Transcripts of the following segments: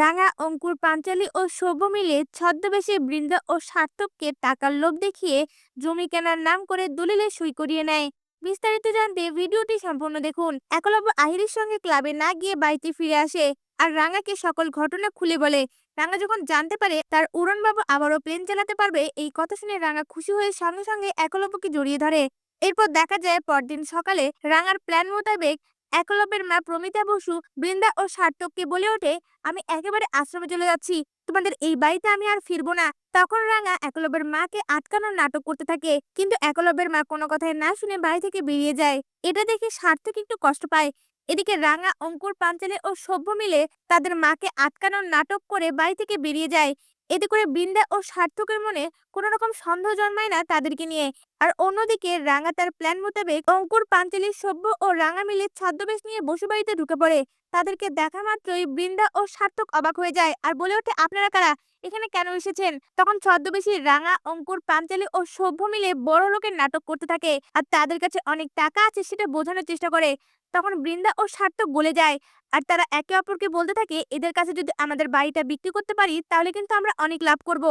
রাঙা অঙ্কুর পাঞ্চালি ও সভ্য মিলে ছদ্মবেশে বৃন্দা ও সার্থককে টাকার লোভ দেখিয়ে জমি কেনার নাম করে দলিলে সই করিয়ে নেয়। বিস্তারিত জানতে ভিডিওটি সম্পূর্ণ দেখুন। একলব্য আহিরের সঙ্গে ক্লাবে না গিয়ে বাড়িতে ফিরে আসে আর রাঙাকে সকল ঘটনা খুলে বলে। রাঙা যখন জানতে পারে, তার উড়নবাবু আবারও প্লেন চালাতে পারবে, এই কথা শুনে রাঙা খুশি হয়ে সঙ্গে সঙ্গে একলব্যকে জড়িয়ে ধরে। এরপর দেখা যায়, পরদিন সকালে রাঙার প্ল্যান মোতাবেক একলব্যের মা প্রমিতা বসু বৃন্দা ও সার্থককে বলে ওঠে, আমি একেবারে আশ্রমে চলে যাচ্ছি। তোমাদের এই বাড়িতে আমি আর ফিরবো না। তখন রাঙা একলব্যের মাকে আটকানোর নাটক করতে থাকে, কিন্তু একলব্যের মা কোনো কথাই না শুনে বাড়ি থেকে বেরিয়ে যায়। এটা দেখে সার্থক একটু কষ্ট পায়। এদিকে রাঙা, অঙ্কুর, পাঞ্চালে ও সভ্য মিলে তাদের মাকে আটকানোর নাটক করে বাড়ি থেকে বেরিয়ে যায়। এতে করে বৃন্দা ও সার্থকের মনে কোনো রকম সন্দেহ জন্মায় না তাদেরকে নিয়ে। আর অন্যদিকে রাঙা তার প্ল্যান মোতাবেক অঙ্কুর, পাঞ্চালী, সভ্য ও রাঙা মিলে ছদ্মবেশ নিয়ে বসুবাড়িতে ঢুকে পড়ে। তাদেরকে দেখা মাত্রই বৃন্দা ও সার্থক অবাক হয়ে যায়। আর বলে ওঠে, আপনারা কারা? এখানে কেন এসেছেন? তখন ছদ্মবেশী রাঙা, অঙ্কুর, পাঞ্চালী ও সভ্য মিলে বড় লোকের নাটক করতে থাকে আর তাদের কাছে অনেক টাকা আছে সেটা বোঝানোর চেষ্টা করে। তখন বৃন্দা ও সার্থক বলে যায়, আর তারা একে অপরকে বলতে থাকে, এদের কাছে যদি আমাদের বাড়িটা বিক্রি করতে পারি, তাহলে কিন্তু আমরা অনেক লাভ করব।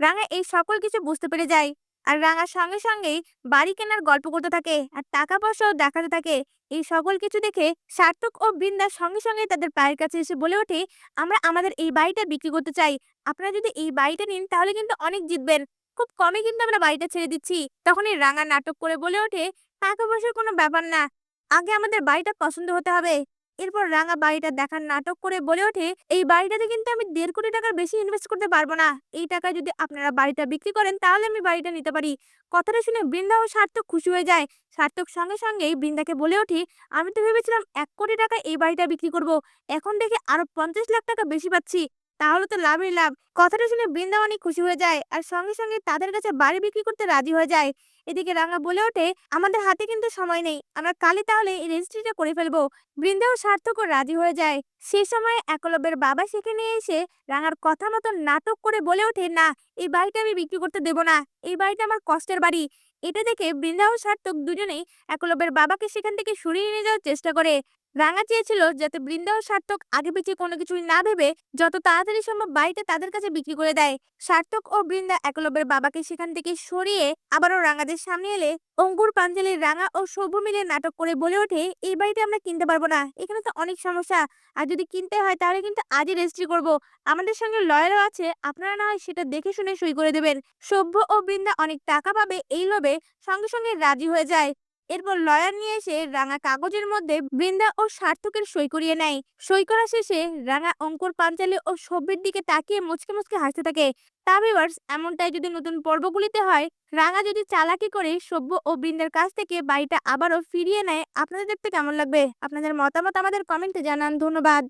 রাঙা এই সকল কিছু বুঝতে পেরে যায় আর রাঙার সঙ্গে সঙ্গেই বাড়ি কেনার গল্প করতে থাকে আর টাকা পয়সাও দেখাতে থাকে। এই সকল কিছু দেখে সার্থক ও বৃন্দার সঙ্গে সঙ্গে তাদের পায়ের কাছে এসে বলে ওঠে, আমরা আমাদের এই বাড়িটা বিক্রি করতে চাই। আপনারা যদি এই বাড়িটা নিন তাহলে কিন্তু অনেক জিতবেন। খুব কমে কিন্তু আমরা বাড়িটা ছেড়ে দিচ্ছি। তখনই রাঙা নাটক করে বলে ওঠে টাকা পয়সার কোনো ব্যাপার না। আগে আমাদের বাড়িটা পছন্দ হতে হবে। এরপর রাঙা বাড়িটা দেখার নাটক করে বলে ওঠে, এই বাড়িটাতে কিন্তু আমি দেড় কোটি টাকার বেশি ইনভেস্ট করতে পারব না। এই টাকায় যদি আপনারা বাড়িটা বিক্রি করেন, তাহলে আমি বাড়িটা নিতে পারি। কথাটা শুনে বৃন্দা ও সার্থক খুশি হয়ে যায়। সার্থক সঙ্গে সঙ্গেই বৃন্দাকে বলে ওঠে, আমি তো ভেবেছিলাম এক কোটি টাকা এই বাড়িটা বিক্রি করব। এখন দেখে আরও পঞ্চাশ লাখ টাকা বেশি পাচ্ছি। তাহলে তো লাভই লাভ। কথাটা শুনে বৃন্দা অনেক খুশি হয়ে যায় আর সঙ্গে সঙ্গে তাদের কাছে বাড়ি বিক্রি করতে রাজি হয়ে যায়। এদিকে রাঙা বলে ওঠে, আমাদের হাতে কিন্তু সময় নেই, আমরা কালই তাহলে এই রেজিস্ট্রিটা করে ফেলব। বৃন্দাও সার্থকও রাজি হয়ে যায়। সেই সময় একলব্যের বাবা সেখানে এসে রাঙার কথা মতো নাটক করে বলে ওঠে, না, এই বাড়িটা আমি বিক্রি করতে দেব না, এই বাড়িটা আমার কষ্টের বাড়ি। এটা দেখে বৃন্দা ও সার্থক দুজনেই একলব্যের বাবাকে সেখান থেকে সরিয়ে নিয়ে যাওয়ার চেষ্টা করে। রাঙা চেয়েছিল যাতে বৃন্দা ও সার্থক আগে পিছিয়ে কোনো কিছুই না ভেবে যত তাড়াতাড়ি সম্ভব বাড়িটা তাদের কাছে বিক্রি করে দেয়। সার্থক ও বৃন্দা একলব্যের বাবাকে সেখান থেকে সরিয়ে আবারও রাঙাদের সামনে এলে অঙ্কুর পাঞ্জালির রাঙা ও সভ্য মিলে নাটক করে বলে ওঠে, এই বাড়িটা আমরা কিনতে পারব না, এখানে তো অনেক সমস্যা। আর যদি কিনতে হয় তাহলে কিন্তু আজই রেজিস্ট্রি করব। আমাদের সঙ্গে লয়ারও আছে, আপনারা না হয় সেটা দেখে শুনে সই করে দেবেন। সভ্য ও বৃন্দা অনেক টাকা পাবে এই লোভে সঙ্গে সঙ্গে রাজি হয়ে যায়। এরপর লয়ার নিয়ে এসে রাঙা কাগজের মধ্যে বৃন্দা ও সার্থকের সই করিয়ে নেয়। সই করা শেষে রাঙা অঙ্কুর পাঞ্চালী ও সভ্যের দিকে তাকিয়ে মুচকে মুচকে হাসতে থাকে। তা এমনটাই যদি নতুন পর্বগুলিতে হয়, রাঙা যদি চালাকি করে সভ্য ও বৃন্দার কাছ থেকে বাড়িটা আবারও ফিরিয়ে নেয়, আপনাদের দেখতে কেমন লাগবে? আপনাদের মতামত আমাদের কমেন্টে জানান। ধন্যবাদ।